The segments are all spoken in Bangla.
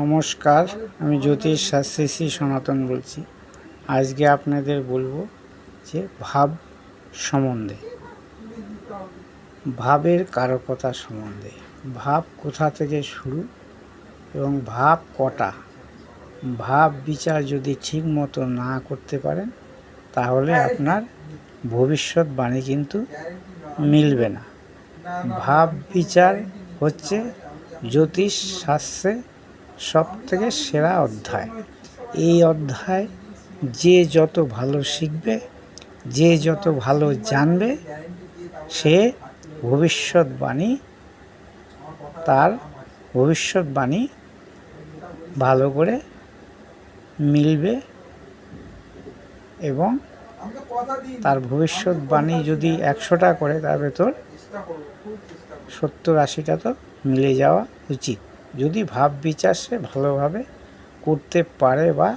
নমস্কার, আমি জ্যোতিষ শাস্ত্রী শ্রী সনাতন বলছি। আজকে আপনাদের বলব যে ভাব সম্বন্ধে। ভাবের কারকতা সম্বন্ধে। ভাব কোথা থেকে শুরু এবং ভাব কটা? ভাব বিচার যদি ঠিক মতো না করতে পারেন, তাহলে আপনার ভবিষ্যৎবাণী কিন্তু মিলবে না। ভাব বিচার হচ্ছে জ্যোতিষ শাস্ত্রে সব থেকে সেরা অধ্যায়। এই অধ্যায়, যে যত ভালো শিখবে, যে যত ভালো জানবে, সে ভবিষ্যৎবাণী, তার ভবিষ্যৎবাণী ভালো করে মিলবে এবং তার ভবিষ্যৎবাণী যদি একশোটা করে, তার ভেতর সত্তর আশিটা তো মিলে যাওয়া উচিত। যদি ভাব বিচার সে ভালোভাবে করতে পারে বা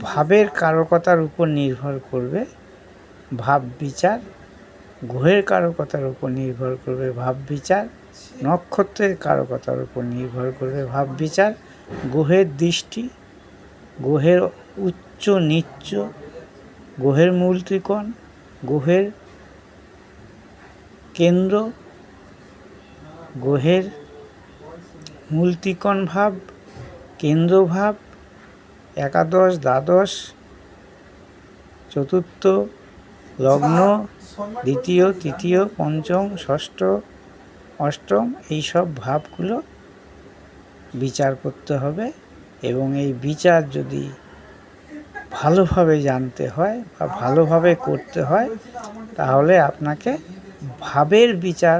ভাবের কারকতার উপর নির্ভর করবে, ভাব বিচার, গ্রহের কারকতার উপর নির্ভর করবে, ভাব বিচার, নক্ষত্রের কারকতার উপর নির্ভর করবে, ভাব বিচার, গ্রহের দৃষ্টি, গ্রহের উচ্চ, নিচ্চ, গ্রহের মূল ত্রিকোণ, গ্রহের কেন্দ্র, গ্রহের মূল ত্রিকোণ ভাব কেন্দ্র ভাব একাদশ দ্বাদশ চতুর্থ লগ্ন দ্বিতীয় তৃতীয় পঞ্চম ষষ্ঠ অষ্টম এইসব ভাবগুলো বিচার করতে হবে এবং এই বিচার যদি ভালোভাবে জানতে হয় বা ভালোভাবে করতে হয় তাহলে আপনাকে ভাবের বিচার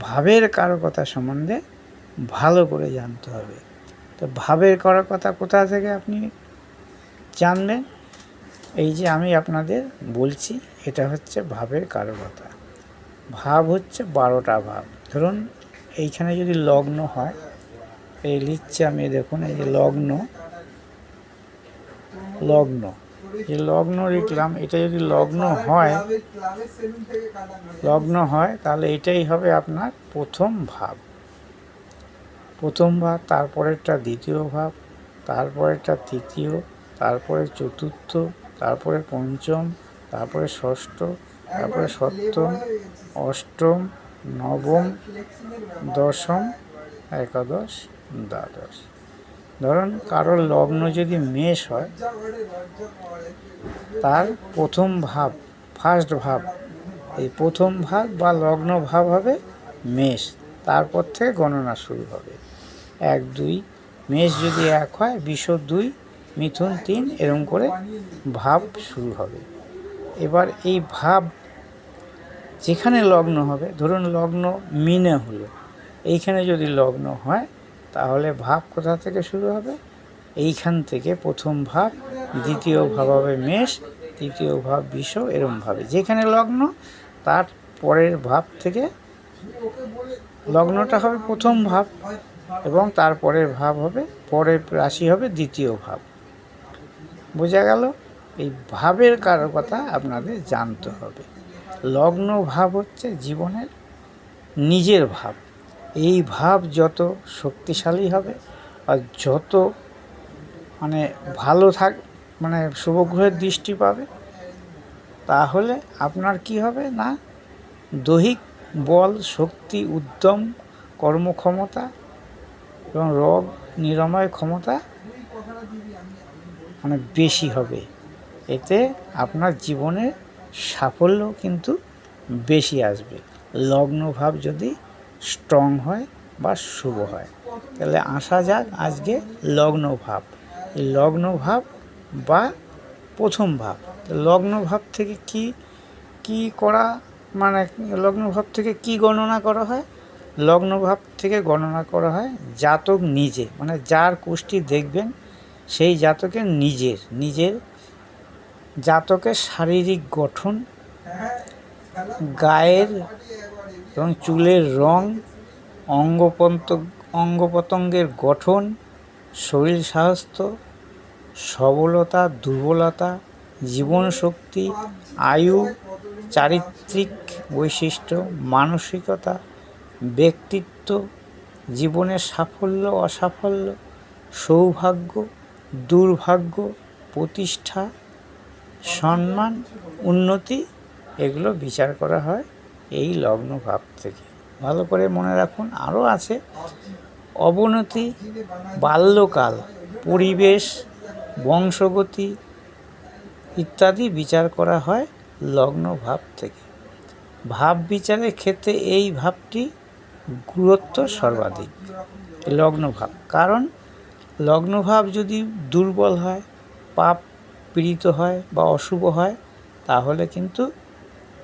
ভাবের কারকতা সম্বন্ধে ভালো করে জানতে হবে। তো ভাবের করার কথা কোথা থেকে আপনি জানবেন এই যে আমি আপনাদের বলছি, এটা হচ্ছে ভাবের কারকতা ভাব হচ্ছে বারোটা ভাব। ধরুন এইখানে যদি লগ্ন হয়, এই লিখছে আমি, দেখুন এই যে লগ্ন লগ্ন। যে লগ্ন লিখলাম, এটা যদি লগ্ন হয় লগ্ন হয়, তাহলে এটাই হবে আপনার প্রথম ভাব। প্রথম ভাব তারপরেরটা দ্বিতীয় ভাব, তারপরেরটা তৃতীয়, তারপরে চতুর্থ, তারপরে পঞ্চম, তারপরে ষষ্ঠ, তারপরে সপ্তম, অষ্টম, নবম, দশম, একাদশ, দ্বাদশ। ধরুন, কারোর লগ্ন যদি মেষ হয়, তার প্রথম ভাব ফার্স্ট ভাব, এই প্রথম ভাব বা লগ্ন ভাব হবে মেষ। তারপর থেকে গণনা শুরু হবে। এক, দুই, মেষ যদি এক হয় বিষ দুই, মিথুন তিন এরম করে ভাব শুরু হবে। এবার এই ভাব যেখানে লগ্ন হবে, ধরুন লগ্ন মিনে হলো, এইখানে যদি লগ্ন হয়, তাহলে ভাব কোথা থেকে শুরু হবে? এইখান থেকে প্রথম ভাব, দ্বিতীয় ভাব হবে মেষ, তৃতীয় ভাব বিষ এরমভাবে যেখানে লগ্ন, তার পরের ভাব থেকে লগ্নটা হবে প্রথম ভাব এবং তারপরের ভাব হবে, পরের রাশি হবে দ্বিতীয় ভাব। বোঝা গেল? এই ভাবের কারও কথা আপনাদের জানতে হবে। লগ্ন ভাব হচ্ছে জীবনের নিজের ভাব। এই ভাব যত শক্তিশালী হবে আর যত মানে ভালো থাক মানে শুভগ্রহের দৃষ্টি পাবে, তাহলে আপনার কি হবে না? দৈহিক বল, শক্তি, উদ্যম, কর্মক্ষমতা এবং রোগ নিরাময় ক্ষমতা অনেক বেশি হবে। এতে আপনার জীবনে সাফল্য কিন্তু বেশি আসবে। লগ্নভাব যদি স্ট্রং হয় বা শুভ হয়। তাহলে আসা যাক আজকে লগ্নভাব এই লগ্ন ভাব বা প্রথম ভাব। লগ্ন ভাব থেকে কি কি করা মানে লগ্ন ভাব থেকে কি গণনা করা হয়? লগ্ন ভাব থেকে গণনা করা হয় জাতক নিজে। মানে যার কুষ্টি দেখবেন, সেই জাতকের নিজের। নিজের জাতকের শারীরিক গঠন, গায়ের এবং চুলের রং, অঙ্গপন্ত অঙ্গ প্রত্যঙ্গের গঠন, শরীর স্বাস্থ্য, সবলতা, দুর্বলতা, জীবনশক্তি, আয়ু চারিত্রিক বৈশিষ্ট্য, মানসিকতা, ব্যক্তিত্ব, জীবনের সাফল্য, অসাফল্য, সৌভাগ্য, দুর্ভাগ্য, প্রতিষ্ঠা, সম্মান, উন্নতি, এগুলো বিচার করা হয় এই লগ্ন ভাব থেকে। ভালো করে মনে রাখুন, আরও আছে, অবনতি, বাল্যকাল, পরিবেশ, বংশগতি ইত্যাদি বিচার করা হয় লগ্ন ভাব থেকে। ভাব বিচারের ক্ষেত্রে এই ভাবটি গুরুত্ব সর্বাধিক, লগ্ন ভাব। কারণ লগ্ন ভাব যদি দুর্বল হয়, পাপ পীড়িত হয় বা অশুভ হয়, তাহলে কিন্তু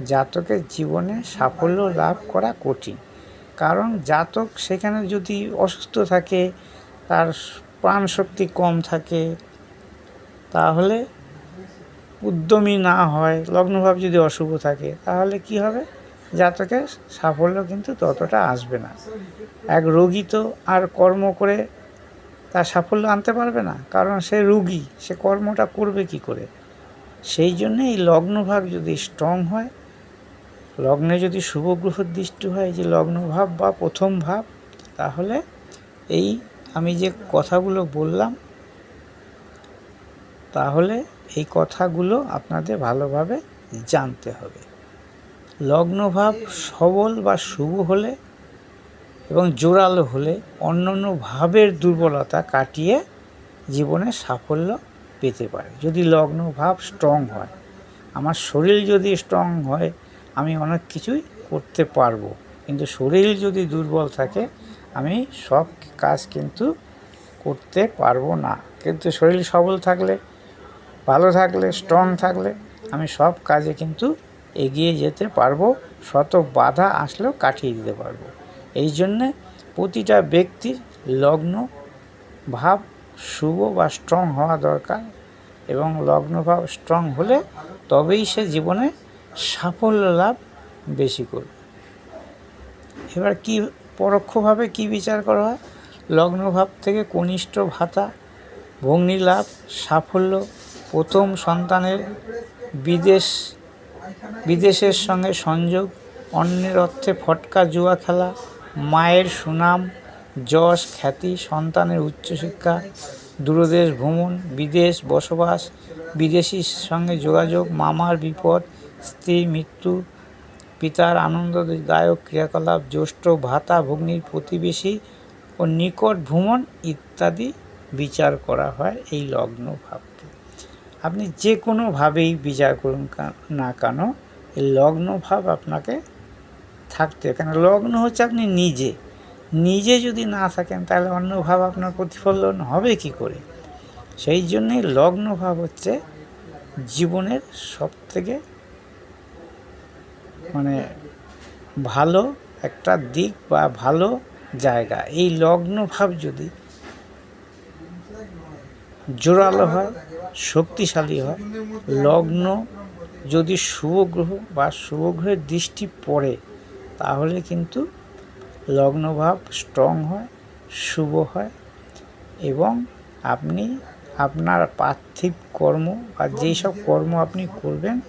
জাতকের জীবনে সাফল্য লাভ করা কঠিন। কারণ জাতক সেখানে যদি অসুস্থ থাকে, তার প্রাণ শক্তি কম থাকে, তাহলে উদ্যমী না হয়, লগ্নভাব যদি অশুভ থাকে, তাহলে কি হবে? জাতকের সাফল্য কিন্তু ততটা আসবে না। এক রোগী তো আর কর্ম করে তার সাফল্য আনতে পারবে না, কারণ সে রুগী, সে কর্মটা করবে কি করে? সেই জন্য এই লগ্নভাব যদি স্ট্রং হয়, লগ্নে যদি শুভ গ্রহের দৃষ্টি হয়, যে লগ্নভাব বা প্রথম ভাব, তাহলে এই আমি যে কথাগুলো বললাম, তাহলে এই কথাগুলো আপনাদের ভালোভাবে জানতে হবে। লগ্নভাব সবল বা শুভ হলে এবং জোরালো হলে অন্যান্য ভাবের দুর্বলতা কাটিয়ে জীবনে সাফল্য পেতে পারে। যদি লগ্ন ভাব স্ট্রং হয়, আমার শরীর যদি স্ট্রং হয়, আমি অনেক কিছুই করতে পারব। কিন্তু শরীর যদি দুর্বল থাকে, আমি সব কাজ কিন্তু করতে পারব না। কিন্তু শরীর সবল থাকলে ভালো থাকলে স্ট্রং থাকলে আমি সব কাজে কিন্তু এগিয়ে যেতে পারব, শত বাধা আসলেও কাটিয়ে দিতে পারব। এই জন্যে প্রতিটা ব্যক্তির লগ্ন ভাব শুভ বা স্ট্রং হওয়া দরকার এবং লগ্ন ভাব স্ট্রং হলে তবেই সে জীবনে সাফল্য লাভ বেশি করবে। এবার কি পরোক্ষভাবে কি বিচার করা হয়? লগ্নভাব থেকে কনিষ্ঠ ভাতা, ভগ্নি লাভ, সাফল্য প্রথম সন্তানের বিদেশ, বিদেশের সঙ্গে সংযোগ, অন্যের অর্থে ফটকা, জুয়া খেলা, মায়ের সুনাম, যশ, খ্যাতি, সন্তানের উচ্চশিক্ষা, দূরদেশ ভ্রমণ, বিদেশ বসবাস বিদেশির সঙ্গে যোগাযোগ, মামার বিপদ, স্ত্রী মৃত্যু, পিতার আনন্দদায়ক ক্রিয়াকলাপ, জ্যৈষ্ঠ ভাতা, ভগ্নির প্রতিবেশী ও নিকট ভ্রমণ ইত্যাদি বিচার করা হয় এই লগ্ন ভাবকে আপনি যে কোনোভাবেই বিচার করুন না কেন এই লগ্ন ভাব আপনাকে থাকতে, কেন লগ্ন হচ্ছে আপনি নিজে। নিজে যদি না থাকেন, তাহলে অন্য ভাব আপনার প্রতিফলন হবে কি করে? সেই জন্যই লগ্ন ভাব হচ্ছে জীবনের সব থেকে মানে ভালো একটা দিক বা ভালো জায়গা। এই লগ্ন ভাব যদি জোরালো হয় শক্তিশালী হয়। লগ্ন যদি শুভ গ্রহ বা শুভ গ্রহের দৃষ্টি পড়ে, তাহলে কিন্তু লগ্নভাব স্ট্রং হয়, শুভ হয় এবং আপনি আপনার পার্থিব কর্ম বা যেই সব কর্ম আপনি করবেন,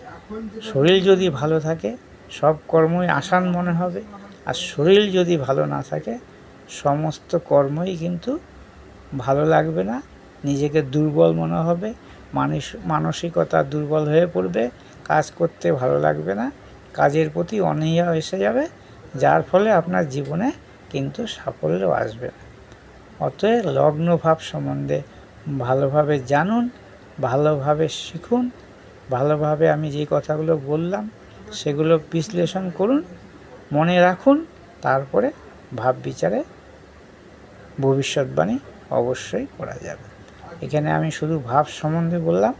শরীর যদি ভালো থাকে, সব কর্মই আসান মনে হবে। আর শরীর যদি ভালো না থাকে, সমস্ত কর্মই কিন্তু ভালো লাগবে না, নিজেকে দুর্বল মনে হবে মানস মানসিকতা দুর্বল হয়ে পড়বে, কাজ করতে ভালো লাগবে না, কাজের প্রতি অনীহা এসে যাবে, যার ফলে আপনার জীবনে কিন্তু সাফল্য আসবে না। অতএব লগ্ন ভাব সম্বন্ধে ভালোভাবে জানুন, ভালোভাবে শিখুন, ভালোভাবে আমি যে কথাগুলো বললাম, সেগুলো বিশ্লেষণ করুন, মনে রাখুন, তারপরে ভাব বিচারে ভবিষ্যৎবাণী অবশ্যই করা যাবে। এখানে আমি শুধু ভাব সম্বন্ধে বললাম।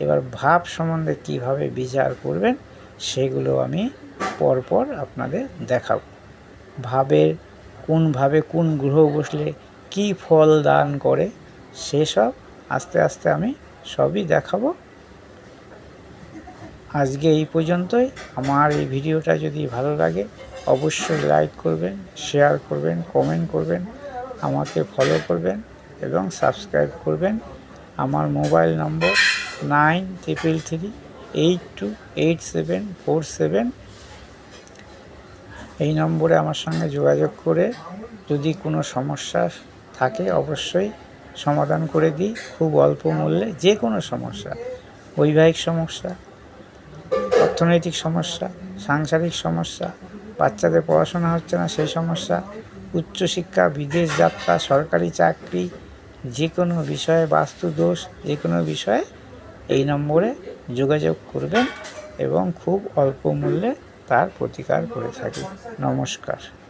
এবার ভাব সম্বন্ধে কীভাবে বিচার করবেন, সেগুলো আমি পরপর আপনাদের দেখাবো। ভাবের কোন ভাবে কোন গ্রহ বসলে কি ফল দান করে সেসব আস্তে আস্তে আমি সবই দেখাবো। আজকে এই পর্যন্তই। আমার এই ভিডিওটা যদি ভালো লাগে, অবশ্যই লাইক করবেন, শেয়ার করবেন, কমেন্ট করবেন, আমাকে ফলো করবেন। এবং সাবস্ক্রাইব করবেন। আমার mobile number nine triple three eight two eight seven four seven. এই নম্বরে আমার সঙ্গে যোগাযোগ করে যদি কোনো সমস্যা থাকে অবশ্যই সমাধান করে দিই, খুব অল্প মূল্যে, যে কোনো সমস্যা, বৈবাহিক সমস্যা, অর্থনৈতিক সমস্যা, সাংসারিক সমস্যা, বাচ্চাদের পড়াশোনা হচ্ছে না সেই সমস্যা, উচ্চশিক্ষা, বিদেশ যাত্রা, সরকারি চাকরি যে কোনো বিষয়ে বাস্তু দোষ যে কোনো বিষয়ে এই নম্বরে যোগাযোগ করবেন এবং খুব অল্প মূল্যে তার প্রতিকার করে থাকি। নমস্কার।